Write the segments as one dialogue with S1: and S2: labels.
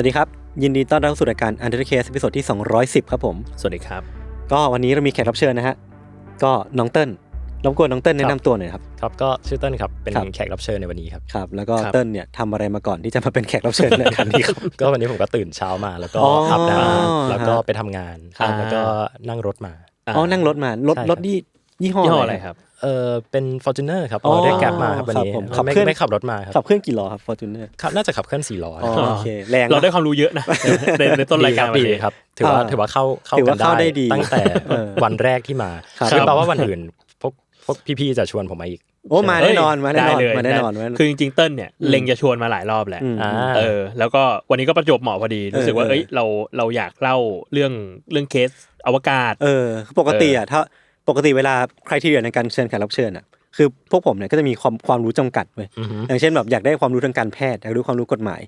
S1: วัสดีครับ ยินดีต้อนรับเข้าสู่รายการ Under the Case ตอนที่ 210 ครับผม
S2: สวัสดีครับ
S1: ก็วันนี้เรามีแขกรับเชิญนะฮะ ก็น้องเติ้ลรบกวนน้องเติ้ลแนะนำตัวหน่อยครับ
S3: ครับก็ชื่อเติ้ลครับ เป็น
S1: ครับ
S3: แขกรับเชิญในวันนี้ครับ
S1: ครับ แล้วก็
S2: ครับ
S1: เติ้ลเนี่ยทำอะไรมาก่อนที่จะมาเป็นแขกรับเชิญในรายการนี้ครับ
S3: ก็วันนี้ผมก็ตื่นเช้ามาแล้วก็
S1: อ๋อ
S3: อาบน้ำแล้วก็
S1: ฮะ
S3: ไปทำงาน
S2: ครับ
S3: แล้วก็นั่งรถมา
S1: อ๋อนั่งรถมา รถ
S3: ใช่ครับ
S1: รถยี่ ยี่ห้อ
S2: ยี่ห้อ
S1: อะ
S2: อะไรไรครับ
S3: เออเป็น Fortuner ครับ
S1: อ๋อ
S3: เอาเรียกแกร็บมาครับวันนี้
S1: ครับผมขับ
S3: ไม่
S1: เคลื่อน
S3: ไม่ขับรถมาครับ
S1: ขับเครื่องกี่ล้อครับ Fortuner
S3: ขับน่าจะขับเคลื่อนสี่ล้อ
S1: อ๋อ
S3: ครับ
S1: โอเคแรง
S2: เรา
S1: นะ
S2: ได้ความรู้เยอะนะในในต้นรายการ
S3: ดี
S2: วันนี้
S3: ครับถือว่า
S1: อ่า
S3: ถือว่าเข้าเข้า
S1: ถือ
S3: กั
S1: ว่านเข้าได้ดี
S3: ตั้งแต่
S1: เออ
S3: วันแรกที่มา
S1: ครับ
S3: ไม่แปลว่าวันอื่นพวกพวกพี่ๆจะชวนผมมาอีก
S1: โอ้มาแน่นอนมาแน่นอน
S2: ได้เลย
S1: มาแน่นอน
S2: ได้
S1: มา
S2: คือจริงๆเติ้ลเนี่ย
S1: อืม
S2: เล็งจะชวนมาหลายรอบแหละ
S1: อืม
S3: อ่า
S2: เออ แล้วก็วันนี้ก็ประจวบเหมาะพอดีรู้สึกว่า
S1: เออ
S2: เอ้ยเราเราอยากเล่าเรื่องเรื่องเคสอวกาศ
S1: เออปกติอะถ้า ปกติเวลาใครที่เดียในการเชิญแขกรับเชิญอะคือพวกผมเนี่ยก็จะมีความความรู้จำกัดเว้ย
S3: อือฮึ
S1: อย่างเช่นแบบอยากได้ความรู้ทางการแพทย์อยากรู้ความรู้กฎหมาย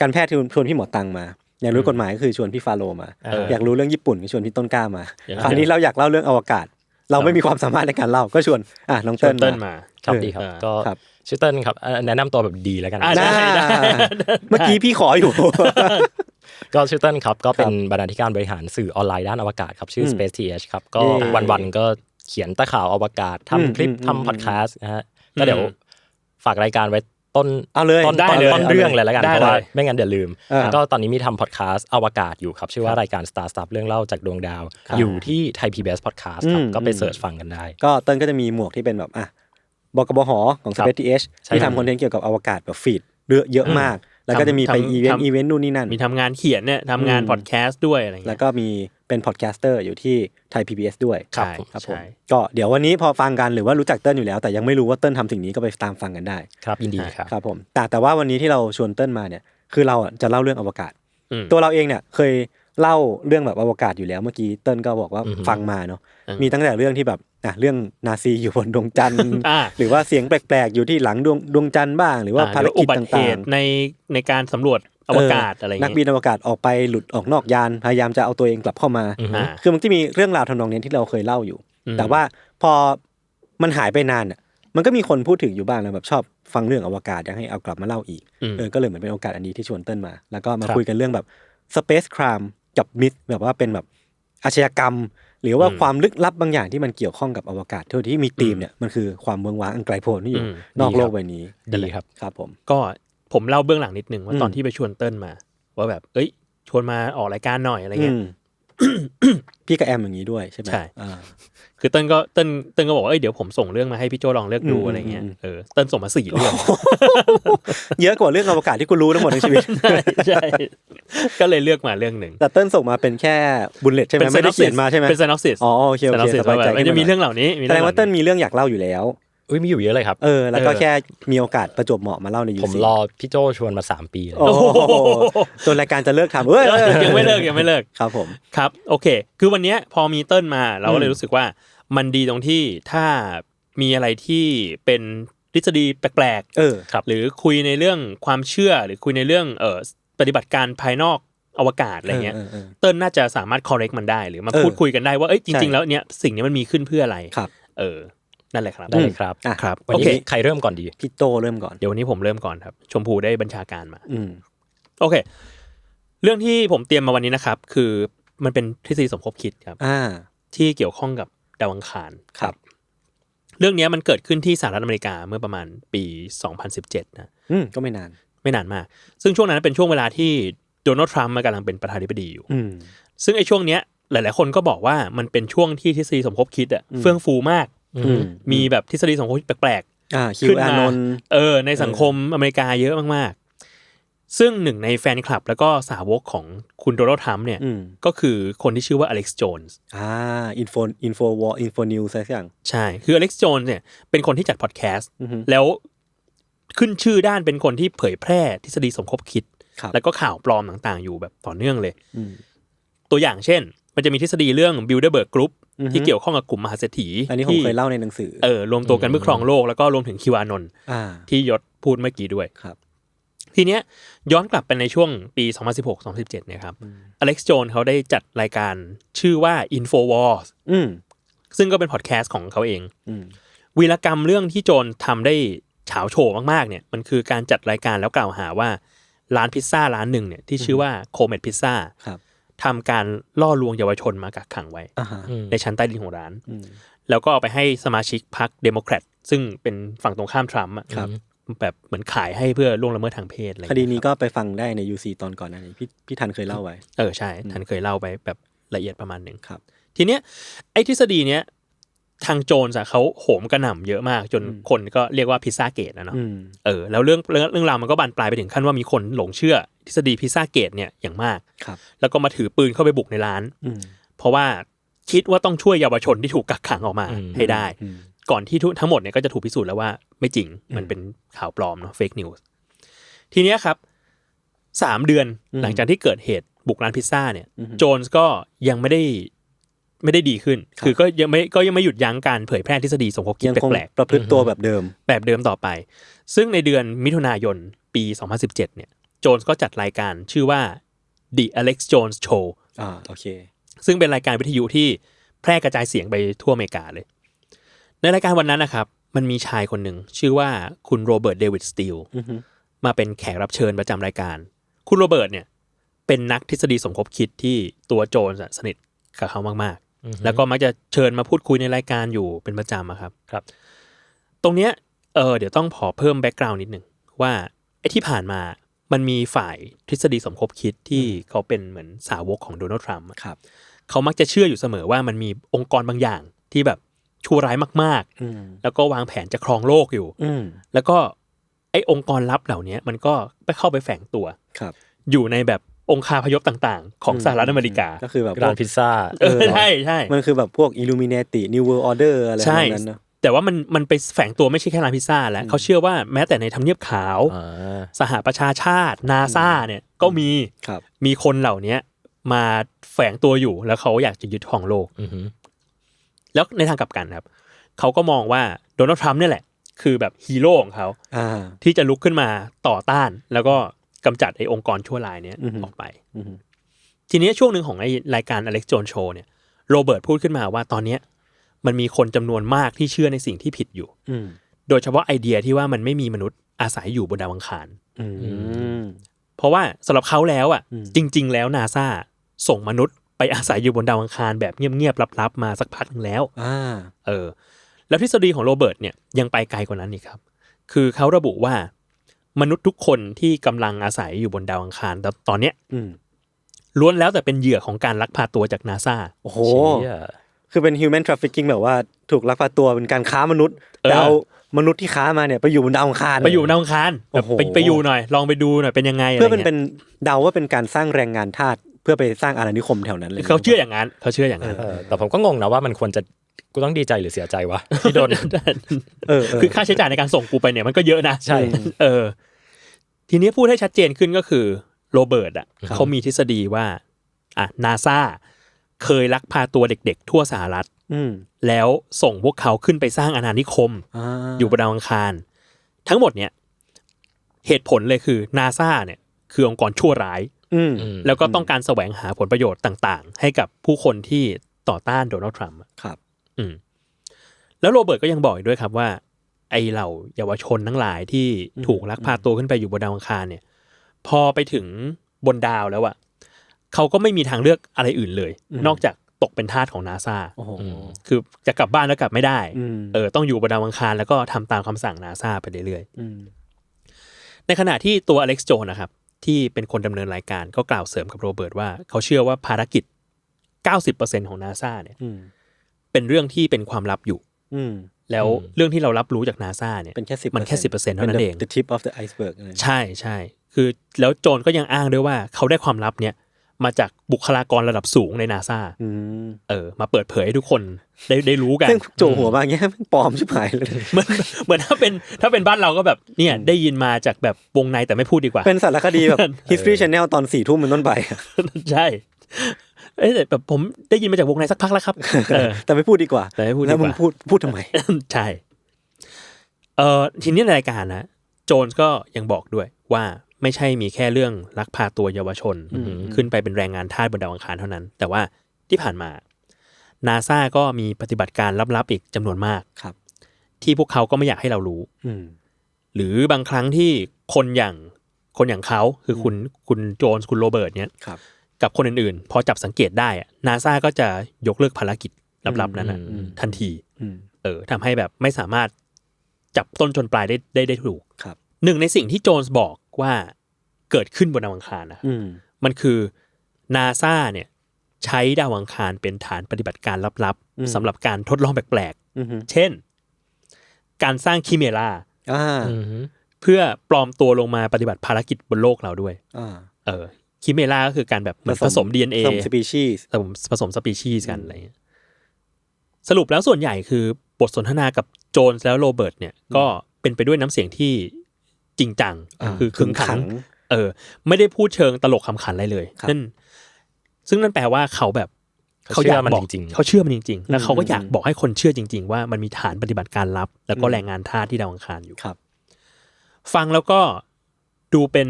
S1: การแพทย์คือชวนพี่หมอตังมา อยากรู้กฎหมายก็คือชวนพี่ฟาโลมา
S3: เออ
S1: อยากรู้เรื่องญี่ปุ่นก็ชวนพี่ต้นกล้ามา
S2: อย่าง
S1: คราวนี้เราอยากเล่าเรื่องอวกาศ เราไม่มีความสามารถในการเล่าก็ชวนอะน้อง
S2: ชว
S1: เติ้
S2: น
S1: ล
S2: เติ้ล
S1: มา
S2: มา
S3: ครับ
S1: เออ
S3: ดีครับ
S2: อ่า
S3: ก็
S1: ครับ
S3: ชื่อเติ้ลครับเอ่อแนะนำตัวแบบดีแล้วกัน
S2: อ่าได้
S1: ได้เมื่อกี้พี่ขออยู่
S3: ก็ชื่อเติ้ลครับ ก็เป็นบรรณาธิการบริหารสื่อออนไลน์ด้านอวกาศครับ ชื่อ
S1: อืม
S3: Space TH ครับ ก็
S1: เย้
S3: วันๆก็เขียนตะข่าวอวกาศ
S1: อืม
S3: ทำคลิป
S1: อืมอืม
S3: ทำพอดแคสต์นะฮะก็เดี๋ยวฝากรายการไว้ต้น
S1: เอาเลย
S3: ต้น
S2: ได้
S3: ต้น
S2: เลย
S3: ต้นเรื่องเลยแล้วกัน
S2: ได้
S3: เพราะว่า
S2: เลย
S3: ไม่งั้นเดี๋ยวลืม
S1: อ่า
S3: ก็ตอนนี้มีทำพอดแคสต์อวกาศอยู่ครับ ชื่อว่ารายการ Star Stuff เรื่องเล่าจากดวงดาว อยู่ที่ไทย PBS Podcast ครับ
S1: อืม
S3: ก็ไป
S1: อืม
S3: เสิร์ชฟังกันได้
S1: ก็เติ้ลก็จะมีหมวกที่เป็นแบบอะบกบหของ
S3: ครับ
S1: Space TH
S3: ใช่
S1: ที่
S3: ครับ
S1: ทำคอนเทนต์เกี่ยวกับอวกาศแบบฟีดเยอะเยอะมาก แล้วก็จะมีไป
S2: ทำ
S1: อีเวนต์
S2: ทำ
S1: อีเวนต์นู่นนี่นั่น
S2: มีทำงานเขียนเนี่ยทำงาน
S1: อืม
S2: พอดแคสต์ด้วยอะไรเงี้ย
S1: แล้วก็มีเป็นพอดแคสเตอร์อยู่ที่ไทย PBS ด้วย
S2: ใช่
S1: ครับผม
S2: ใช่
S1: ก็เดี๋ยววันนี้พอฟังกันหรือว่ารู้จักเติ้ลอยู่แล้ว แต่ยังไม่รู้ว่าเติ้ลทำสิ่งนี้ก็ไปตามฟังกันได้
S3: ครับยินดีครับ
S1: ครับผมแต่แต่ว่าวันนี้ที่เราชวนเติ้ลมาเนี่ย คือเราอะจะเล่าเรื่องอวกาศ
S2: อืม
S1: ตัวเราเองเนี่ยเคยเล่าเรื่องแบบอวกาศอยู่แล้วเมื่อกี้เติ้ลก็บอกว่า
S3: อือฮึ
S1: ฟังมาเนาะ
S2: อืม
S1: มีตั้งแต่เรื่องที่แบบ อะเรื่องนาซีอยู่บนดวงจันทร์
S2: อ่า
S1: หรือว่าเสียงแปลกๆ อยู่ที่หลังดวงดวงจันทร์บ้าง หรือว่า
S2: อ่
S1: ภาร
S2: หรือ
S1: กิ
S2: อุ
S1: จ
S2: บัติเห
S1: ต่าง
S2: ตุ
S1: ๆ
S2: ในในการสำรวจอวกาศอะไร
S1: นัก
S2: เงี้ย
S1: บินอวกาศออกไปหลุดออกนอกยานพยายามจะเอาตัวเองกลับเข้ามา
S3: อือฮึ
S2: อ่า
S1: คือมันจะมีเรื่องราวทำนองนี้ที่เราเคยเล่าอยู่
S2: อืม
S1: แต่ว่าพอมันหายไปนานอะมันก็มีคนพูดถึงอยู่บ้างนะแบบชอบฟังเรื่องอวกาศอยากให้เอากลับมาเล่าอีก
S2: อืม
S1: เออก็เลยเหมือนเป็นโอกาสอันนี้ที่ชวนเติ้ลมา แล้วก็มา
S3: ครับ
S1: คุยกันเรื่องแบบ Space Crime กับมิ h แบบว่าเป็นแบบอาชญากรรม หรือว่า
S2: อืม
S1: ความลึกลับบางอย่างที่มันเกี่ยวข้องกับอวกาศที่ที่มีธีมเนี่ยมันคือความเมืองว้างอันไกลโพ้นที่อยู่
S2: อืม
S1: นอก
S3: ดี
S1: โล
S3: ค
S1: ก
S3: รับ
S1: ใบนี้
S3: ดีครับ
S1: ครับผม
S2: ก็ผมเล่าเบื้องหลังนิดนึงว่า
S1: อืม
S2: ตอนที่ไปชวนเติ้ลมา ว่าแบบเอ้ย ชวนมาออกรายการหน่อยอะไรเงี้ย
S1: อืมพี่กับแอมอย่างนี้ด้วยใช่ไหม
S2: ใช่
S1: อ่า
S2: คือเติ้ลก็เติ้ลเติ้ลก็บอกว่าเอ้ยเดี๋ยวผมส่งเรื่องมาให้พี่โจลองเลือกดู
S1: อืม
S2: อะไรเงี้ย
S1: อืม
S2: เออเติ้ลส่งมาสี่เรื่อง
S1: เยอะกว่าเรื่องอวกาศที่คุณรู้ทั้งหมดในชีวิต
S2: ใช่ก็เลยเลือกมาเรื่องหนึ่ง
S1: แต่เติ้ลส่งมาเป็นแค่บุลเลตใช่ไหมไม่ได้เขียนมาใช่ไหม
S2: เป็น synopsis
S1: อ๋อโอเคโอเค
S2: synopsis
S1: สบายใจ
S2: ว่าแบบมันจะมีเรื่องเหล่านี้มี
S1: แสดงว่า
S2: ห
S1: เติ้
S2: ล่
S1: ลมีเรื่องอยากเล่าอยู่แล้ว
S3: อุ้ยมีอยู่เยอะเลยครับ
S1: เออ แล้วก็
S2: เออ
S1: แค่มีโอกาสประจวบเหมาะมาเล่าในยู
S3: ผมรอพี่โจชวนมาสามปีแล้ว
S1: โอ้โหจนรายการจะเลิกทำเอ้ย
S2: ยังไม่เลิกยังไม่เลิก
S1: ครับผม
S2: ครับ โอเค คือวันเนี้ยพอมีเติ้ลมาเราก็เล
S1: อื
S2: ย
S1: ม
S2: รู้สึกว่ามันดีตรงที่ถ้ามีอะไรที่เป็นทฤษฎีแปลก
S1: เออ
S2: ๆหรือคุยในเรื่องความเชื่อหรือคุยในเรื่องเอ่อปฏิบัติการภายนอกอวกาศอะไรเงี้ย
S1: เออเออเออ
S2: เติ้ลน่าจะสามารถ correct มันได้หรือมา
S1: เออ
S2: พูดคุยกันได้ว่าเอ้ยจ
S1: ใช่
S2: ริง ๆ แล้วเนี้ยสิ่งนี้มันมีขึ้นเพื่ออะไร
S1: ครับ
S2: เออ นั่นแหละครับ
S3: ได้เลยครับ
S1: อะ
S2: ครับ
S3: วัน
S2: โอ
S3: นี้
S2: เค
S3: ใครเริ่มก่อนดี
S1: พี่โตเริ่มก่อน
S2: เดี๋ยววันนี้ผมเริ่มก่อนครับ ชมพูได้บัญชาการมา
S1: อืม
S2: โอเค เรื่องที่ผมเตรียมมาวันนี้นะครับ คือมันเป็นทฤษฎีสมคบคิดครับ
S1: อ่า
S2: ที่เกี่ยวข้องกับดาวอังคาร
S1: ครับ
S2: เรื่องเนี้ยมันเกิดขึ้นที่สหรัฐอเมริกาเมื่อประมาณปี 2017 นะ
S1: อืมก็ไม่นาน
S2: ไม่นานมาก ซึ่งช่วงนั้นเป็นช่วงเวลาที่โดนัลด์ทรัมป์มันกำลังเป็นประธานาธิบดีอยู่
S1: อืม
S2: ซึ่งไอ้ช่วงเนี้ยหลาย ๆ คนก็บอกว่ามันเป็นช่วงที่ทฤษฎีสมคบคิดอะ
S1: อืม
S2: เฟื่องฟูมาก
S1: อื ม
S2: มีแบบทฤษฎีสมคบคิดแปลก
S1: อ่า
S2: ๆ
S1: คิว
S2: ขึ้น
S1: อา
S2: มา
S1: นนท์
S2: เออ ในสังคมอเมริกาเยอะมากๆ ซึ่งหนึ่งในแฟนคลับ แล้วก็สาวกของคุณโดนัลด์ทรัมป์เนี่ย
S1: อืม
S2: ก็คือคนที่ชื่อว่าอเล็กซ์โจนส์
S1: อ่าอินโฟอินโฟวอลอินโฟนิวส์อะไรสักอย่าง
S2: ใช่ คืออเล็กซ์โจนส์เนี่ยเป็นคนที่จัดพอดแคสต์
S1: อือฮึ
S2: แล้วขึ้นชื่อด้านเป็นคนที่เผยแพร่ทฤษฎีสมคบคิด
S1: ครับ
S2: แล้วก็ข่าวปลอมต่างๆ อยู่แบบต่อเนื่องเลย
S1: อืม
S2: ตัวอย่างเช่น มันจะมีทฤษฎีเรื่อง Bilderberg Group
S1: อือฮึ
S2: ที่เกี่ยวข้องกับกลุ่มมหาเศรษฐี
S1: อันนี้ผม
S2: ที่
S1: เคยเล่าในหนังสือ
S2: เออรวมตัวกันเพื่อครองโลกแล้วก็รวมถึงคิวอานนท์
S1: อ่า
S2: ที่ยศพูดเมื่อกี้ด้วย
S1: ครับ
S2: ทีเนี้ยย้อนกลับไปในช่วงปี 2016-2017เนี่ยครับอเล็กซ์โจนเขาได้จัดรายการชื่อว่า Infowars
S1: อืม
S2: ซึ่งก็เป็นพอดแคสต์ของเขาเอง
S1: อืม
S2: วีรกรรมเรื่องที่โจนทำได้เฉาโฉมากๆเนี่ยมันคือการจัดรายการแล้วกล่าวหาว่า ร้านพิซซ่าร้านหนึ่งเนี่ยที่ชื่อว่าโคเมดพิซซ่า
S1: ครับ
S2: ทำการล่อลวงเยาวชนมากักขังไว้
S1: อ่าฮะ
S2: ในชั้นใต้ดินของร้าน
S1: อืม
S2: แล้วก็เอาไปให้สมาชิกพรรคเดโมแครตซึ่งเป็นฝั่งตรงข้ามทรัมป์อะ
S1: ครับ
S2: แบบเหมือนขายให้เพื่อล่วงละเมิดทางเพศอะไร
S1: ค
S2: เงี้ย
S1: ดีนี้ก็ไปฟังได้ใน UC ตอนก่อนหน้านี้พี่พี่ทันเคยเล่าไว้
S2: เออใช่ท่านเคยเล่าไปแบบละเอียดประมาณหนึ่ง
S1: ครับ
S2: ทีเนี้ยไอ้ทฤษฎีเนี้ยทางโจนส์อะเขาโหมกระหน่ำเยอะมาก จนคนก็เรียกว่าพิซซ่าเกตนะเนาะ
S1: อืม
S2: เออแล้วเรื่องเรื่องเรื่องราวมันก็บานปลายไปถึงขั้นว่ามีคนหลงเชื่อ ทฤษฎีพิซซ่าเกตเนี่ยอย่างมาก
S1: ครับ
S2: แล้วก็มาถือปืนเข้าไปบุกในร้าน
S1: อืม
S2: เพราะว่าคิดว่าต้องช่วยเยาวชนที่ถูกกักขังออกมา
S3: อืม
S2: ให้ได้
S1: อืม
S2: ก่อนที่ทุกทั้งหมดเนี่ยก็จะถูกพิสูจน์แล้วว่าไม่จริงมันเป็นข่าวปลอมเนาะเฟกนิวส์ทีเนี้ยครับสามเดือนหลังจากที่เกิดเหตุบุกร้านพิซซ่าเนี่ยโจนส์ก็ยังไม่ได้ไม่ได้ดีขึ้น คือก็ยังไม่ก็ยังไม่หยุดยั้งการเผยแพร่ทฤษฎีสมคบคิด
S1: ยังคง
S2: แปลก
S1: ประพฤติตัวแบบเดิม
S2: ๆแบบเดิมต่อไป ซึ่งในเดือนมิถุนายนปี 2017 เนี่ย โจนส์ก็จัดรายการชื่อว่า The Alex Jones Show
S1: อ่าโอเค
S2: ซึ่งเป็นรายการวิทยุที่แพร่กระจายเสียงไปทั่วอเมริกาเลย ในรายการวันนั้นนะครับ มันมีชายคนหนึ่งชื่อว่าคุณโรเบิร์ตเดวิดสตีล
S1: อือฮึ
S2: มาเป็นแขกรับเชิญประจำรายการ คุณโรเบิร์ตเนี่ยเป็นนักทฤษฎีสมคบคิดที่ตัวโจนส์อะสนิทกับเขามากๆ แล้วก็มักจะเชิญมาพูดคุยในรายการอยู่เป็นประจำอะครับ
S3: ครับ
S2: ตรงเนี้ยเออเดี๋ยวต้องขอเพิ่มแบ็กกราวน์นิดหนึ่งว่าไอ้ที่ผ่านมา มันมีฝ่ายทฤษฎีสมคบคิดที่เขาเป็นเหมือนสาวกของโดนัลด์ทรัมป์อะ
S1: ครับ
S2: เขามักจะเชื่ออยู่เสมอว่ามันมีองค์กรบางอย่างที่แบบชั่วร้ายมาก
S1: อืม
S2: ๆแล้วก็วางแผนจะครองโลกอยู่
S1: อืม
S2: แล้วก็ไอ้องค์กรลับเหล่านี้มันก็ไปเข้าไปแฝงตัว
S1: ครับ
S2: อยู่ในแบบองคาพยพต่างๆ ของสหรัฐอเมริกา
S1: ก็คือแบบพว
S3: ร้ากนพิซซ่า
S2: เออใช่ใช่
S1: มันคือแบบพวก Illuminati New World Order อะไร
S2: ใช่
S1: พวกนั้นเนอะ
S2: แต่ว่ามันมันไปแฝงตัวไม่ใช่แค่ร้านพิซซ่าแล้วเขาเชื่อว่าแม้แต่ในทำเนียบขาว
S3: อ่า
S2: สหประชาชาตินาซาเนี่ยก็มี
S1: ครับ
S2: มีคนเหล่านี้มาแฝงตัวอยู่แล้วเขาอยากจะยึดครองโลก
S3: อือหือ
S2: แล้วในทางกลับกันครับเขาก็มองว่าโดนัลด์ทรัมป์เนี่ยแหละ คือแบบฮีโร่ของเขา
S1: อ่า
S2: ที่จะลุกขึ้นมาต่อต้าน แล้วก็กำจัดไอ้องค์กรชั่วร้ายเนี้ย
S1: อือฮึ
S2: ออกไป
S1: อือฮึ
S2: ทีนี้ช่วงหนึ่งของไอ้รายการอเล็กโจนโชว์เนี่ยโรเบิร์ตพูดขึ้นมาว่าตอนเนี้ย มันมีคนจำนวนมากที่เชื่อในสิ่งที่ผิดอยู่
S1: อืม
S2: โดยเฉพาะไอเดียที่ว่ามันไม่มีมนุษย์อาศัยอยู่บนดาวอังคาร
S1: อืม
S2: เพราะว่าสำหรับเขาแล้วอะ
S1: อืม
S2: จริง ๆ แล้วนาซาส่งมนุษย์ไปอาศัยอยู่บนดาวอังคารแบบเงียบๆลับๆมาสักพักหนึ่งแล้ว
S1: อ่า
S2: เออ แล้วทฤษฎีของโรเบิร์ตเนี่ยยังไปไกลกว่านั้นอีกครับ คือเขาระบุว่ามนุษย์ทุกคนที่กำลังอาศัยอยู่บนดาวอังคารตตอนเนี้ย
S1: อืม
S2: ล้วนแล้วแต่เป็นเหยื่อของการลักพาตัวจากนาซา
S1: โอ้โห
S3: เชี่ย
S1: คือเป็น human trafficking แบบว่าถูกลักพาตัวเป็นการค้ามนุษย์
S2: เออ
S1: แต่เอามนุษย์ที่ค้ามาเนี่ยไปอยู่บนดาวอังคาร
S2: ไปอยู่บนดาวอังคารแบบ
S1: โอ้โห
S2: ไปไปอยู่หน่อย ลองไปดูหน่อยเป็นยังไงอะไร
S1: เพื่อเป็น
S2: เงี้ย
S1: เป็นเดาว่าเป็นการสร้างแรงงานทาสเพื่อไปสร้างอาณานิคมแถวนั้นเลย
S2: เขาเชื่ออย่างนั้นเขาเชื่ออย่างนั้น
S3: เออแต่ผมก็งงนะว่ามันควรจะกูต้องดีใจหรือเสียใจวะที่โดน
S1: เออเออ
S2: คือค่าใช้จ่ายในการส่งกูไปเนี่ยมันก็เยอะนะ
S3: ใช่
S2: เออ ทีนี้พูดให้ชัดเจนขึ้นก็คือโรเบิร์ตอะเขามีทฤษฎีว่าอะนาซา เคยลักพาตัวเด็กๆ ทั่วสหรัฐ
S1: อืม
S2: แล้วส่งพวกเขาขึ้นไปสร้างอาณานิคม
S1: อ่า
S2: อยู่บนดาวอังคาร ทั้งหมดเนี่ย เหตุผลเลยคือนาซาเนี่ย คือองค์กรชั่วร้าย
S1: อืม
S3: อืม
S2: แล้วก็ต้องการแสวงหาผลประโยชน์ต่างๆ ให้กับผู้คนที่ต่อต้านโดนัลด์ทรัมป์อะ
S1: ครับ
S2: อืม แล้วโรเบิร์ตก็ยังบอกอีกด้วยครับว่า ไอเหล่าเยาวชนทั้งหลายที่ถูกลักพาตัวขึ้นไปอยู่บนดาวอังคารเนี่ย พอไปถึงบนดาวแล้วอะ เขาก็ไม่มีทางเลือกอะไรอื่นเลย นอกจากตกเป็นทาสของนาซา
S1: โอ้โห
S2: คือจะกลับบ้านแล้วกลับไม่ได้
S1: อืม
S2: เออ ต้องอยู่บนดาวอังคารแล้วก็ทำตามคำสั่งนาซาไปเรื่อย
S1: อืม
S2: ๆในขณะที่ตัวอเล็กซ์โจนนะครับ ที่เป็นคนดำเนินรายการก็กล่าวเสริมกับโรเบิร์ตว่า เขาเชื่อว่าภารกิจ 90%ของนาซาเนี่ย
S1: อืม
S2: เป็นเรื่องที่เป็นความลับอยู่
S1: อืม
S2: แล้วเรื่องที่เรารับรู้จากนาซาเนี่ย
S1: เป็นแค่สิบ
S2: มันแค่10%เท่านั้นเอง
S1: the tip of the iceberg อะไร
S2: ใช่ใช่คือแล้วโจนก็ยังอ้างด้วยว่าเขาได้ความลับเนี่ย มาจากบุคลากรระดับสูงในนาซา
S1: อืม
S2: เออ มาเปิดเผยให้ทุกคนได้ได้รู้กัน
S1: ซึ่งโจหัวมาอย่างเงี้ยมันปลอมชิบหายเลย
S2: เหมือนเหมือนถ้าเป็นถ้าเป็นบ้านเราก็แบบเนี่ยได้ยินมาจากแบบวงในแต่ไม่พูดดีกว่า
S1: เป็นสารคดีแบบ history channel ตอนสี่ทุ่มเป็นต้นไปอะ
S2: ใช่เอ้ยแต่แบบผมได้ยินมาจากวงในสักพักแล้วครับเออ
S1: แต่ไม่พูดดีกว่า
S2: แต่ไม่พูดดีกว่า
S1: แล้วมึงพูดพูดทำไม
S2: ใช่เออทีนี้ในรายการนะโจนส์ก็ยังบอกด้วยว่า ไม่ใช่มีแค่เรื่องลักพาตัวเยาวชน ขึ้นไปเป็นแรงงานทาสบนดาวอังคารเท่านั้น แต่ว่าที่ผ่านมานาซาก็มีปฏิบัติการลับๆอีกจำนวนมาก
S1: ครับ
S2: ที่พวกเขาก็ไม่อยากให้เรารู้
S1: อืม
S2: หรือบางครั้งที่คนอย่างคนอย่างเขาคือคุณคุณโจนส์คุณโรเบิร์ตเนี่ย
S1: ครับ
S2: กับคนอื่นๆ พอจับสังเกตได้นาซาก็จะยกเลิกภารกิจลับๆนั้นนะ
S3: อืม
S2: ทันที
S1: อืม
S2: เออทำให้แบบไม่สามารถจับต้นชนปลายได้ได้ได้ถูก
S1: ครับ
S2: หนึ่งในสิ่งที่โจนส์บอก ว่าเกิดขึ้นบนดาวอังคารนะ
S1: อืม
S2: มันคือนาซาเนี่ยใช้ดาวอังคารเป็นฐานปฏิบัติการลับ
S1: อืม
S2: ๆสำหรับการทดลองแปลก
S1: อืม
S2: ๆเช่น การสร้างคิเมรา
S1: อ่า
S3: อืม
S2: เพื่อปลอมตัวลงมาปฏิบัติภารกิจบนโลกเราด้วย
S1: อ่า
S2: เออคิเมราก็คือการแบบเหมือนผสม DNA
S1: ผสมสปีชีส์
S2: ผสมผสมสปีชีส์กันอะไรเงี้ยสรุปแล้วส่วนใหญ่คือบทสนทนากับโจนส์แล้วโรเบิร์ตเนี่ยก็เป็นไปด้วยน้ำเสียงที่ จริงจังคือขึงขัง เออ ไม่ได้พูดเชิงตลกคำขันอะไรเลย
S1: ครับ
S2: นั่นซึ่งนั่นแปลว่าเขาแบบ
S3: เขาเชื่อ
S2: อยาก
S3: มัน
S2: บอก
S3: จริงๆ
S2: เขาเชื่อมันจริง ๆ แล้วเขาก็อยาก
S1: อืม
S2: บอกให้คนเชื่อจริง ๆ ว่ามันมีฐานปฏิบัติการลับ แล้วก็
S1: อืม
S2: แรงงานทาสที่ดาวอังคารอยู่
S1: ครับ
S2: ฟังแล้วก็ดูเป็น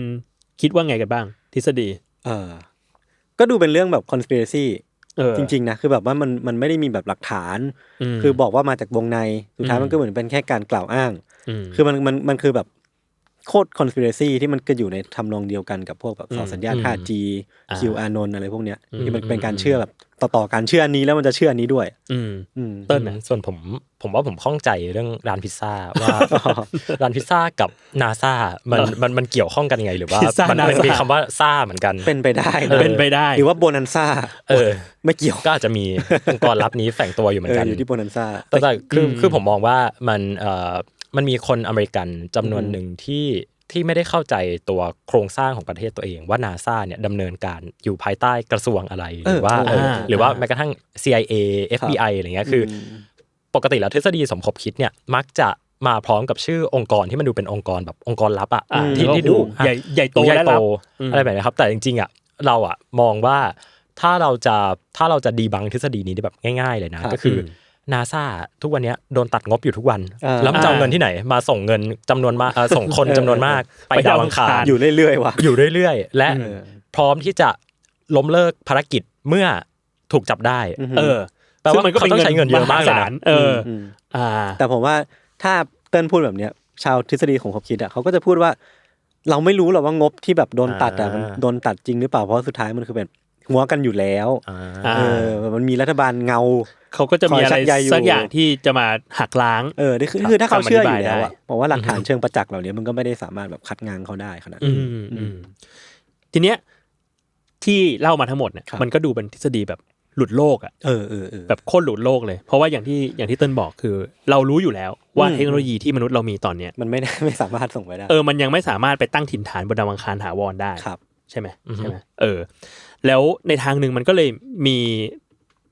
S2: คิดว่าไงกันบ้าง ทฤษฎี
S1: เออ ก็ดูเป็นเรื่องแบบ conspiracy
S2: เออ
S1: จริงๆนะคือแบบว่ามันมันไม่ได้มีแบบหลักฐาน
S2: ม
S1: คือบอกว่ามาจากวงในสุดท้าย
S2: อืม
S1: มันก็เหมือนเป็นแค่การกล่าวอ้าง
S2: ม
S1: คือมันมันมันคือแบบ โคตร conspiracy ที่มันก็อยู่ในทำนองเดียวกันกับพวกแบบเสาสัญญาณ
S2: อืม
S1: 5G
S2: อ่า
S1: Q อานนท์อะไรพวกเนี้ย
S2: อืม
S1: ที่มันเป็นการเชื่อแบบต่อๆการเชื่ออันนี้แล้วมันจะเชื่ออันนี้ด้วย
S2: อืม
S1: อืม
S2: เติ้ลน่ะ
S3: ส่วนผมผมว่าผมข้องใจเรื่องร้านพิซซ่าว่าร้านพิซซ่ากับนาซามันมันมันเกี่ยวข้องกันยังไงหรือว่า
S2: พิซซ่า
S3: มัน
S2: NASA
S3: มันมีคำว่าซ่าเหมือนกัน
S1: เป็นไปได้
S3: เออ
S2: เป็นไปได้
S1: หรือว่าโบนันซ่า
S3: เออ
S1: ไม่เกี่ยว
S3: ก็อาจจะมีองค์กรลับนี้แฝงตัวอยู่เหมือ
S1: เอนอ
S3: กัน
S1: อยู่ที่โบนันซ่า
S3: แต่แต่คืออ
S2: ม
S3: คือผมมองว่ามันเอ่อ มันมีคนอเมริกันจำนวน
S1: อืม
S3: หนึ่งที่ที่ไม่ได้เข้าใจตัวโครงสร้างของประเทศตัวเองว่านาซาเนี่ยดำเนินการอยู่ภายใต้กระทรวงอะไรหรือว่า
S1: เออ
S3: เออ
S2: อ่า
S3: หรือว่าแม้กระทั่ง CIA FBI อะไรเงี้ยคืออ
S1: ม
S3: ปกติแล้วทฤษฎีสมคบคิดเนี่ยมักจะมาพร้อมกับชื่อองค์กรที่มันดูเป็นองค์กรแบบองค์กรลับอะ
S2: อ่า
S3: ที่ที่
S2: โอ้
S3: ดู
S2: โหใหญ่ใหญ่โต
S3: ใหญ่
S2: และ
S3: โต
S2: ลับอืม
S3: อะไรแบบนี้ครับ แต่จริงๆอะเราอะมองว่าถ้าเราจะถ้าเราจะดีบังทฤษฎีนี้ได้แบบง่าย ๆ เลยนะ
S1: ครับ
S3: ก็คืออ
S2: ม
S3: นาซาทุกวันเนี้ยโดนตัดงบอยู่ทุกวัน
S1: อ่า
S3: แล้วมันจะเอาเงินที่ไหน มาส่งเงินจำนวนมากเอ่อส่งคนจำนวนมาก ไป
S2: ไป
S3: ดา
S2: ดาววอั
S3: อัง
S2: ง
S3: คา
S2: คารร
S1: อยู่เรื่อยๆว่ะ
S3: อยู่เรื่อยๆ และ
S1: เออ
S3: พร้อมที่จะล้มเลิกภารกิจเมื่อถูกจับได้
S1: อืม
S2: เออ
S3: แปลว่าเขาต้องใช้เงินเยอะมากเลยนะ
S2: หศเอออ
S1: ม
S2: อ่า
S1: แต่ผมว่าถ้าเติ้ลพูดแบบเนี้ย ชาวทฤษฎีของคบคิดอะเขาก็จะพูดว่า เราไม่รู้หรอกว่างบที่แบบโดนตัดอะ
S3: อ่ามั
S1: มันโดนตัดจริงหรือเปล่าเพราะสุดท้ายมันคือแบบหัวกันอยู่แล้ว
S3: อ่า
S2: อ่า
S1: เออมันมีรัฐบาลเงา
S2: เขาก็จะมีอะไร
S1: คอยชักใยอยู่
S2: สักอย่างที่จะมาหักล้าง
S1: เออนี่คือคือถ้าเขาเชื่ออยู่แล้ว
S2: คำอธิบาย
S1: อะ
S2: ได้
S1: บอกว่าหลักฐานเชิงประจักษ์เหล่านี้มันก็ไม่ได้สามารถแบบคัดง้างเขาได้ขนาด
S2: อื
S1: นั้น
S2: มอืมทีเนี้ยที่เล่ามาทั้งหมดเนี่ย
S1: ครับ
S2: มันก็ดูเป็นทฤษฎีแบบหลุดโลกอะ
S1: เออเออเออ
S2: แบบโคตรหลุดโลกเลย เพราะว่าอย่างที่อย่างที่เติ้ลบอกคือ เรารู้อยู่แล้วว่า
S1: อืม
S2: เทคโนโลยีที่มนุษย์เรามีตอนเนี้ย
S1: มันไม่ได้ไม่สามารถส่งไปได้
S2: เออมันยังไม่สามารถไปตั้งถิ่นฐานบนดาวอังคารถาวรได้
S1: ครับ
S2: ใช่ไหม
S3: อือฮึ
S2: ใช่ไหมเออ แล้วในทางหนึ่งมันก็เลยมี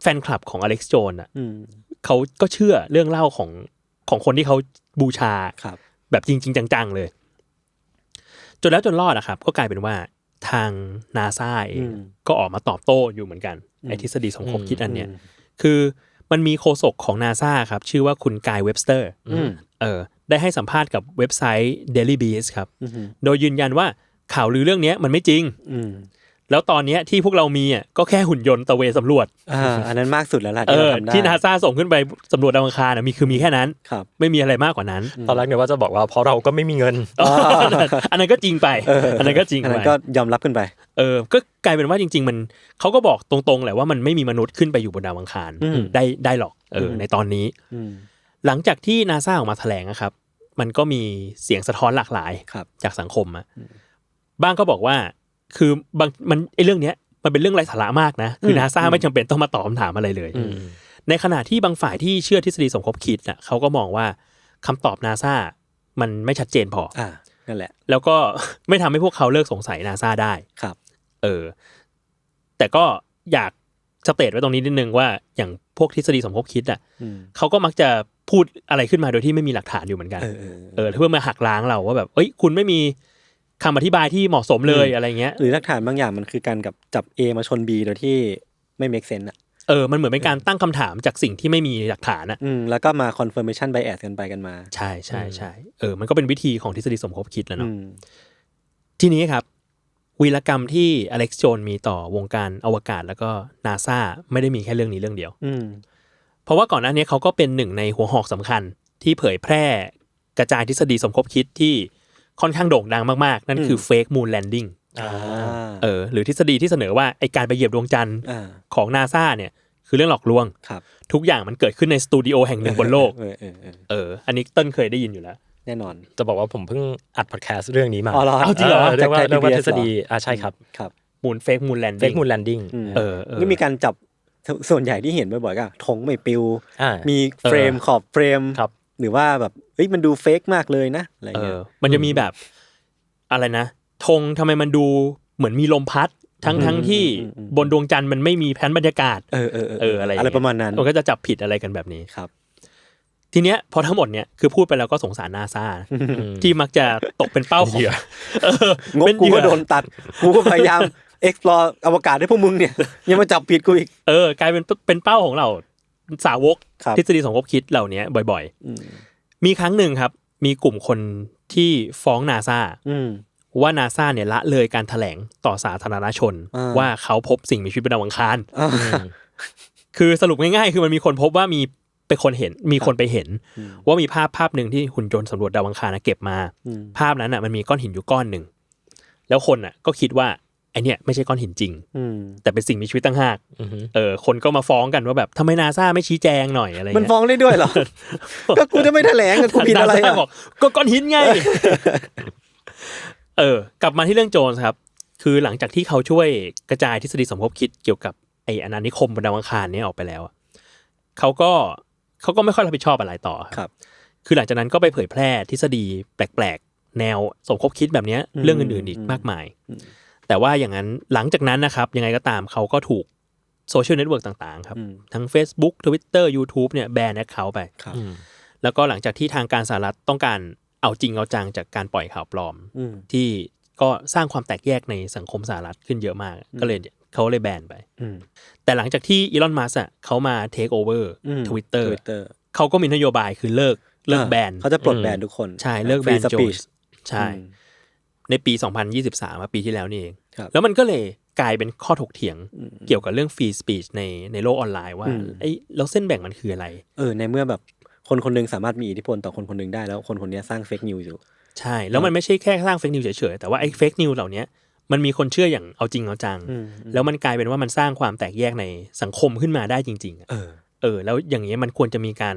S2: แฟนคลับของอเล็กซ์โจนอะ
S1: อืม
S2: เขาก็เชื่อเรื่องเล่าของของคนที่เขาบูชา
S1: ครับ
S2: แบบจริง ๆ จัง ๆ เลย จนแล้วจนรอดอะครับ ก็กลายเป็นว่าทางนาซาเอง
S1: อืม
S2: ก็ออกมาตอบโต้อยู่เหมือนกัน
S1: อืม
S2: ไอ้ทฤษฎีสมคบคิดอันเนี้ย
S1: อืม
S2: คือมันมีโฆษกของนาซาครับ ชื่อว่าคุณกายเว็บสเตอร์
S1: อืม
S2: เออได้ให้สัมภาษณ์กับเว็บไซต์ Daily Beast ครับ
S1: อืม
S2: โดยยืนยันว่าข่าวลือเรื่องเนี้ยมันไม่จริง
S1: อืม
S2: แล้วตอนเนี้ยที่พวกเรามีอะก็แค่หุ่นยนต์ตะเวนสำรวจ
S1: อ่าอันนั้นมากสุดแล้วล่ะ
S2: เอ
S1: ที่เรา
S2: อ
S1: ทำได้
S2: ที่นาซาส่งขึ้นไปสำรวจดาวอังคารนะมีคือมีแค่นั้น
S1: ครับ
S2: ไม่มีอะไรมากกว่านั้น
S3: ตอนแรกเนี่ยว่าจะบอกว่าเพราะเราก็ไม่มีเงิน
S2: อันนั้นก็จริงไป อันนั้นก็จริง
S1: อัน
S2: ไป
S1: นั้นก็ยอมรับขึ้นไป
S2: เออ ก็กลายเป็นว่าจริง ๆ มันเขาก็บอกตรงๆแหละว่ามันไม่มีมนุษย์ขึ้นไปอยู่บนดาวอังคาร
S1: อืม
S2: ได้ได้หรอกเอออ
S1: ม
S2: ในตอนนี้
S1: อืม
S2: หลังจากที่นาซาออกมาแถลงนะครับ มันก็มีเสียงสะท้อนหลากหลาย
S1: ครับ
S2: จากสังคมอะบ้างก็บอกว่า คือบางมันไอเรื่องเนี้ยมันเป็นเรื่องไร้สาระมากนะ คือ
S1: ม
S2: นาซาไม่จำเป็นต้องมาตอบคำถามอะไรเลย
S3: อืม
S2: ในขณะที่บางฝ่ายที่เชื่อทฤษฎีสมคบคิดน่ะเขาก็มองว่าคำตอบนาซามันไม่ชัดเจนพอ
S1: อ่านั่นแหละ
S2: แล้วก็ไม่ทำให้พวกเขาเลิกสงสัยนาซาได้
S1: ครับ
S2: เออ แต่ก็อยากสเตทไว้ตรงนี้นิดนึงว่าอย่างพวกทฤษฎีสมคบคิดอะ
S1: อืม
S2: เขาก็มักจะพูดอะไรขึ้นมาโดยที่ไม่มีหลักฐานอยู่เหมือนกัน
S1: เออเออ
S2: เออเพื่อมาหักล้างเราว่าแบบ เอ้ย คุณไม่มี คำอธิบายที่เหมาะสมเลย
S1: อืม
S2: อะไรเงี้ย
S1: หรือหลักฐานบางอย่างมันคือการกับจับ A มาชน B โดยที่ไม่ make sense อะ
S2: เออ มันเหมือนเป็นการตั้งคำถามจากสิ่งที่ไม่มีหลักฐานอะ
S1: อืม แล้วก็มา confirmation bias กันไปกันมา
S2: ใช่ใช่ใช่เออ มันก็เป็นวิธีของทฤษฎีสมคบคิดแหล้ว
S1: อื
S2: เนาะ
S1: ม
S2: ทีนี้ครับ วีรกรรมที่อเล็กซ์โจนมีต่อวงการอวกาศแล้วก็นาซาไม่ได้มีแค่เรื่องนี้เรื่องเดียว
S1: อืม
S2: เพราะว่าก่อนหน้านี้เขาก็เป็นหนึ่งในหัวหอกสำคัญที่เผยแพร่กระจายทฤษฎีสมคบคิดที่ ค่อนข้างโด่งดังมากๆ นั่นคือ fake moon landing
S3: อ่า
S2: เออหรือทฤษฎีที่เสนอว่าไอการไปเหยียบดวงจันทร์
S1: อ่า
S2: ของนาซาเนี่ยคือเรื่องหลอกลวง
S1: ครับ
S2: ทุกอย่างมันเกิดขึ้นในสตูดิโอแห่งหนึ่งบนโลก
S1: เออเออเออ
S2: เอออันนี้เต้นเคยได้ยินอยู่แล้ว
S1: แน่นอน
S3: จะบอกว่าผมเพิ่งอัดพอดแคสต์เรื่องนี้มา
S1: อ๋อเหรอ
S2: เอาจริงเหรอ
S3: เรียกว่า
S1: จากไทย
S3: เรียกว่า
S1: PBS
S3: ทฤษฎีอ่าใช่ครับ
S1: ครับ
S2: มูนเฟกมูนแลน
S3: เฟ
S2: ดิ้
S3: ก
S2: ง
S3: มูลแลนดิ้ง
S1: อืม
S2: เออเออ
S1: ก็มีการจับส่วนใหญ่ที่เห็นบ่อยๆก็ธงไม่ปิว
S3: อ่า
S1: มีเฟรมขอบเฟรม
S3: ครับ
S1: หรือว่าแบบเอ้ยมันดูเฟกมากเลยนะอะไร
S2: เอ
S1: เงี้
S2: อยมันจะมีแบบอะไรนะธงทำไมมันดูเหมือนมีลมพัดทั้งทั้งที่บนดวงจันทร์มันไม่มีแผนบรรยากาศ
S1: เออเออเออ
S2: เอออะไรอย่ง
S1: อะไร
S2: เงี้ย
S1: ประมาณนั้น
S2: มันก็จะจับผิดอะไรกันแบบนี้
S1: ครับ
S2: ทีเนี้ยพอทั้งหมดเนี่ยคือพูดไปแล้วก็สงสารนาซา
S3: อืม
S2: ที่มักจะตกเป็นเป้าของ
S3: เหยื่อ
S2: เออง
S1: บ
S2: เป็น
S1: กู
S2: เหยื่
S1: ก็
S2: อ
S1: โดนตัดกูก็พยายาม explore อวกาศให้พวกมึงเนี่ยยังมาจับผิดกูอีก
S2: เออกลายเป็นเป็นเป้าของเรา สาวก
S1: ครับ
S2: ทฤษฎีสมคบคิดเหล่านี้บ่อย
S1: อืม
S2: ๆมีครั้งหนึ่งครับ มีกลุ่มคนที่ฟ้องนาซา
S1: อืม
S2: ว่านาซาเนี่ยละเลยการแถลงต่อสาธารณชน
S1: อ่า
S2: ว่าเขาพบสิ่งมีชีวิตบนดาวอังคาร
S1: อ่า
S2: คือสรุปง่ายๆ คือมันมีคนพบว่ามีเป็นคนเห็น มีคนไปเห็น ว่ามีภาพภาพหนึ่งที่หุ่นยนต์สำรวจดาวอังคารนะเก็บมา
S1: อืม
S2: ภาพนั้นอะ มันมีก้อนหินอยู่ก้อนหนึ่งแล้วคนอะ ก็คิดว่า ไอเนี่ยไม่ใช่ก้อนหินจริง
S1: อืม
S2: แต่เป็นสิ่งมีชีวิตตั้งหาก
S3: อือฮึ
S2: เออคนก็มาฟ้องกันว่าแบบทำไมนาซาไม่ชี้แจงหน่อยอะไร
S1: มัน
S2: เงี้ย
S1: ฟ้องได้ด้วยเหรอ ก็กูจะไม่แถลงอะกูผิดอะไร
S2: นาซา
S1: อะ
S2: บอกก็ก้อนหินไง เออกลับมาที่เรื่องโจนส์ครับ คือหลังจากที่เขาช่วยกระจายทฤษฎีสมคบคิดเกี่ยวกับไออาณานิคมบนดาวอังคารเนี้ออกไปแล้วอะเขาก็เขาก็ไม่ค่อยรับผิดชอบอะไรต่อ
S1: ครับ
S2: คือหลังจากนั้นก็ไปเผยแพร่ทฤษฎีแปลกๆ แนวสมคบคิดแบบเนี้ย
S1: อืม
S2: เรื่องอื่นๆอีก
S1: อืม
S2: มากมาย แต่ว่าอย่างนั้นหลังจากนั้นนะครับ ยังไงก็ตามเขาก็ถูกโซเชียลเน็ตเวิร์กต่างๆครับ
S1: อืม
S2: ทั้ง Facebook Twitter YouTube เนี่ยแบนแอคเคาท์ไป
S1: ครับ
S3: อืม
S2: แล้วก็หลังจากที่ทางการสหรัฐต้องการเอาจริงเอาจังจากการปล่อยข่าวปลอม
S1: อืม
S2: ที่ก็สร้างความแตกแยกในสังคมสหรัฐขึ้นเยอะมาก ก็เลยเขาเลยแบนไป
S1: อืม
S2: แต่หลังจากที่อีลอนมัสก์เขามาเทคโอเวอร์
S1: อืม
S2: ทวิตเตอร์
S1: Twitter
S2: เขาก็มีนโยบายคือเลิกเลิกแบน
S1: เขาจะปลด
S3: อืม
S1: แบนทุกคน
S2: ใช่เลิกแบน
S1: Free
S2: โจ
S1: speech
S2: นส์ใช่
S1: อืม
S2: ในปี 2023มาปีที่แล้วนี่เอง
S1: ครับ
S2: แล้วมันก็เลยกลายเป็นข้อถกเถียง
S1: อืม
S2: เกี่ยวกับเรื่องฟรีสปีชในในโลกออนไลน์ว่า
S1: อืม
S2: ไอ้แล้วเส้นแบ่งมันคืออะไร
S1: เออในเมื่อแบบคนคนหนึงสามารถมีอิทธิพลต่อคนคนหนึงได้แล้วคนคนเนี้ยสร้างเฟกนิวอยู่
S2: ใช่ แล้วมันไม่ใช่แค่สร้างเฟกนิวเฉยๆ แต่ว่าไอ้เฟกนิวเหล่าเนี้ยมันมีคนเชื่ออย่างเอาจริงเอาจัง
S1: อืม
S2: แล้วมันกลายเป็นว่ามันสร้างความแตกแยกในสังคมขึ้นมาได้จริงๆอะ
S1: เออ
S2: เออ แล้วอย่างนี้ยมันควรจะมีการ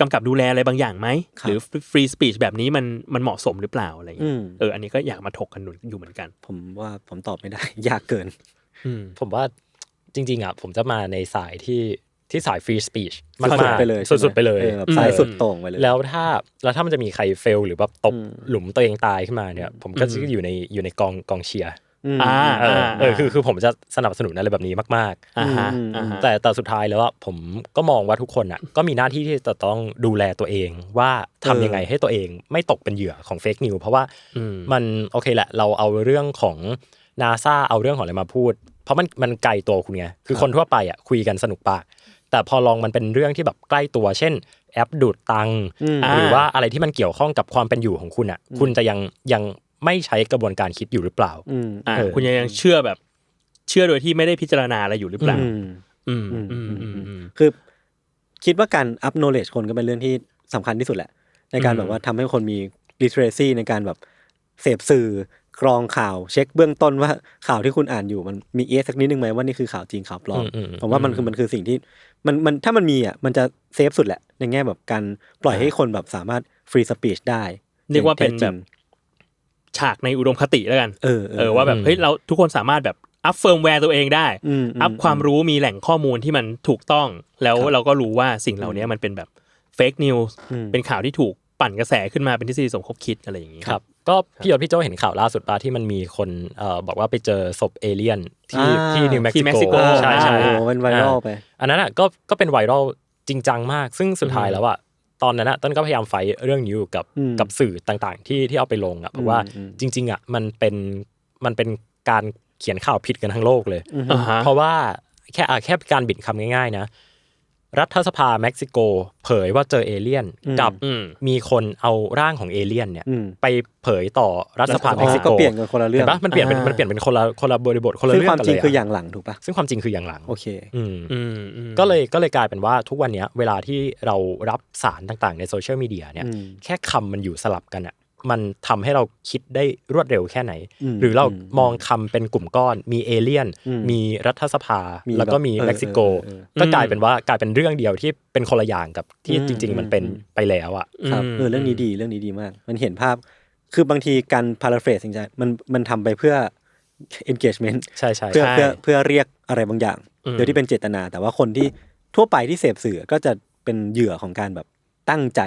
S2: กำกับดูแลอะไรบางอย่างไหม
S1: ครับ
S2: หรือฟรีสปีชแบบนี้มันมันเหมาะสมหรือเปล่าอะไรอย่าง
S1: อื
S2: เงี้ย
S1: ม
S2: เอออันนี้ก็อยากมาถกกันอยู่เหมือนกัน
S1: ผมว่าผมตอบไม่ได้ ยากเกิน
S2: อืม
S3: ผมว่าจริง ๆอะผมจะมาในสายที่ที่สายฟรีสปีชมาก
S1: สุด
S3: ๆ
S1: ๆไปเลยใช่หม
S3: สุดๆไปเลย
S1: ออแบบ
S2: อืม
S1: สายสุดโต่งไปเลย
S3: แล้วถ้าแล้วถ้ามันจะมีใครเฟล หรือแบบตก
S1: อืม
S3: หลุมตัวเองตายขึ้นมาเนี่ย ผมก็จะ
S2: อืม
S3: อยู่ในอยู่ในกองกองเชียร์
S1: ม
S2: อ่า
S3: เออเออคือคือผมจะสนับสนุนอะไรแบบนี้มาก
S2: อ่าฮะ
S1: อืม
S2: อ่าฮะ
S3: ๆแต่แต่สุดท้ายแล้วอะผมก็มองว่าทุกคนอะก็มีหน้าที่ที่จะต้องดูแลตัวเอง ว่าทำยังไงให้ตัวเองไม่ตกเป็นเหยื่อของเฟกนิวเพราะว่า
S2: อืม
S3: มันโอเคแหละ เราเอาเรื่องของนาซาเอาเรื่องของอะไรมาพูด เพราะมันมันไกลตัวคุณไงคือคนทั่วไปอะคุยกันสนุกปากแต่พอลองมันเป็นเรื่องที่แบบใกล้ตัว เช่น แอปดูดตังค์
S1: อืม
S3: หรือว่าอะไรที่มันเกี่ยวข้องกับความเป็นอยู่ของคุณอะ คุณจะยังยังไม่ใช้กระบวนการคิดอยู่หรือเปล่า
S1: อืม
S2: อ่า
S3: เออ
S2: คุณยังยังเชื่อแบบ เชื่อโดยที่ไม่ได้พิจารณาอะไรอยู่หรือเปล่า
S1: อืม
S2: อืม
S1: อืม
S2: อืม
S1: อืม
S2: อื
S1: อื
S2: ม
S1: ม
S2: อืม
S1: คือ คิดว่าการ up knowledge คนก็เป็นเรื่องที่สำคัญที่สุดแหละ ในการ
S2: อืม
S1: แบบว่าทำให้คนมี literacy ในการแบบเสพสื่อกรองข่าวเช็คเบื้องต้นว่าข่าวที่คุณอ่านอยู่มันมีเอสักนิดนึงไหมว่านี่คือข่าวจริงข่าวปลอม
S3: อืมอืม
S1: ผมว่ามันคือมันคือสิ่งที่มันมันถ้ามันมีอะมันจะเซฟสุดแหละในแง่แบบการปล่อยให้คนแบบสามารถ free speech ได้
S2: เรียกว่าเป็น
S1: อย่ง
S2: แบ
S1: แท้จริ
S2: บ
S1: ง
S2: ฉากในอุดมคติแล้วกัน
S1: เออ
S2: เออว่าแบบ
S3: อืม
S2: เฮ้ยเราทุกคนสามารถแบบอัพเฟิร์มแวร์ตัวเองได้
S1: อืม
S2: อัพความรู้มีแหล่งข้อมูลที่มันถูกต้อง แล้ว
S1: ครับ
S2: เราก็รู้ว่าสิ่งเหล่านี้มันเป็นแบบเฟกนิวส์
S1: อืม
S2: เป็นข่าวที่ถูกปั่นกระแสขึ้นมาเป็นทฤษฎีสมคบคิดอะไรอย่างนี้
S3: ครับก็พี่ยศพี่โจเห็นข่าวล่าสุดปะที่มันมีคนเอ่อบอกว่าไปเจอศพเอเลี่ยนที่
S1: อ่า
S3: ที่นิวเม็ก
S2: ที่เม็กซิ
S3: ซิ
S2: โก
S3: โกใช่ใช่
S1: โอ้โหเป็นไวรัลไป
S3: อันนั้นอะก็ก็เป็นไวรัลจริงจังมาก ซึ่งสุดท้ายแล้วอะ ตอนนั้นอะต้นก็พยายามไฟท์เรื่องนี้อยู่กับ
S1: อืม
S3: กับสื่อต่างๆ ที่ที่เอาไปลงอะเพราะว่า
S1: อืม
S3: จริง ๆอะมันเป็นมันเป็นการเขียนข่าวผิดกันทั้งโลกเลย
S2: อ่าฮะ
S3: เพราะว่าแค่อะแค่การบิดคำง่ายๆนะ รัฐสภาเม็กซิโก เผยว่าเจอเอเลี่ยน
S1: อืม
S3: กับ
S2: อืม
S3: มีคนเอาร่างของเอเลี่ยนเนี่ย
S1: อืม
S3: ไปเผยต่อรัฐสภา
S1: อ๋อ
S3: เม็กซิโก
S1: ก็เปลี่ยนกันคนละเรื่อง
S3: ห็นปะมันเปลี่ยนเป็น
S2: อ่ามั
S3: มันเปลี่ยนเป็นคนละคนละบริบทคนละ
S1: ซึ่ง
S3: เรื่อ
S1: ความ
S3: งกัน
S1: จริง
S3: เลย
S1: คืออ
S3: อะ
S1: ย่างหลังถูกปะ
S3: ซึ่งความจริงคืออย่างหลัง
S1: โอเค
S3: อืม
S2: อืมอืม
S3: ก็เลยก็เลยกลายเป็นว่าทุกวันเนี้ยเวลาที่เรารับสารต่างๆ ในโซเชียลมีเดียเนี่ย
S1: อืม
S3: แค่คำมันอยู่สลับกันอะ มันทำให้เราคิดได้รวดเร็วแค่ไหน
S1: อืม
S3: หรือเรา
S1: อืม
S3: มองคำเป็นกลุ่มก้อน มีเอเลี่ยน
S1: อืม
S3: มีรัฐสภา
S1: มี
S3: แล้วก็
S1: แบบ
S3: มี
S1: เออ
S3: เม็กซิโก
S1: เออเออ
S3: ก็กลายเป็นว่ากลายเป็นเรื่องเดียวที่เป็นคนละอย่างกับที่
S1: อืม
S3: จริง ๆ มันเป็น
S1: อืม
S3: ไปแล้วอะ
S1: ครับ
S2: อืม
S1: เออเรื่องนี้ดีเรื่องนี้ดีมาก มันเห็นภาพ คือบางทีการ paraphrase จริงๆมันมันทำไปเพื่อ engagement
S3: ใช่ใช่
S1: เพื่อ
S2: ใช่
S1: เพื่อเพื่อเรียกอะไรบางอย่าง
S2: อืม
S1: โดยที่เป็นเจตนา แต่ว่าคนที่ทั่วไปที่เสพสื่อก็จะเป็นเหยื่อของการแบบตั้งใจ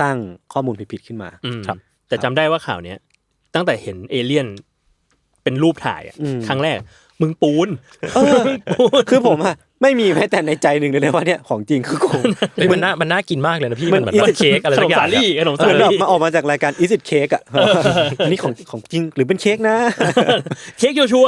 S1: สร้างข้อมูลผิดๆขึ้นมา
S2: อืม
S3: ครับ
S2: แต่จำได้ว่าข่าวเนี้ยตั้งแต่เห็นเอเลี่ยนเป็นรูปถ่ายอะ
S1: อืม
S2: ครั้งแรก มึงปูน
S1: เออคือผมอะไม่มีแม้แต่ในใจหนึ่งเลยนะว่าเนี่ยของจริงคือโกง
S3: เฮ้ยมันน่ามันน่ากินมากเลยนะพี่
S1: มั
S3: มันนเหมือนแบบเค้กอะไร
S2: ขน
S3: สัก
S2: ม
S3: อย่า
S2: สางลี่
S3: อะ
S2: ขนม
S1: เห
S2: สา
S1: มือนแบบ
S2: ลี่
S1: มาออกมาจากรายการ Is it cake อะอันนี้ของของจริงหรือเป็นเค้กนะ
S2: เค้กโยชัว